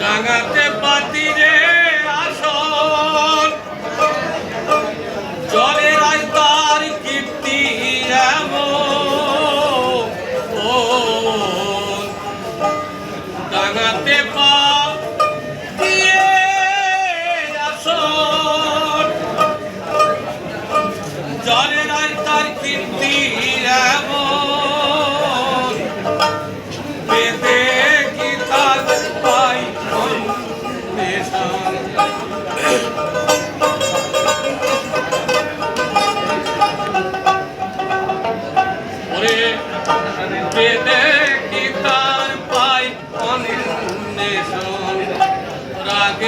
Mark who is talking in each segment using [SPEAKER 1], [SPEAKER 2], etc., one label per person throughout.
[SPEAKER 1] ডাঙাতে পাতি রে আসল। জলের আয় তার কীর্তি ও, ডাঙাতে পা দিয়ে আসল। জলের আয় তার কীর্তি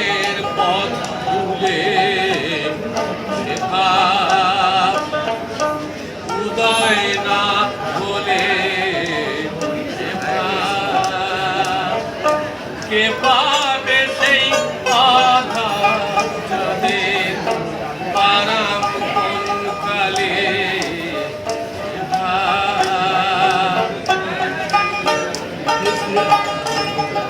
[SPEAKER 1] রাগের পথ ভুলে শেখা। উদয় না শেখা। কে পাবে সেই বাধা যাদের পারাম কালে শেখা। ডাঙাতে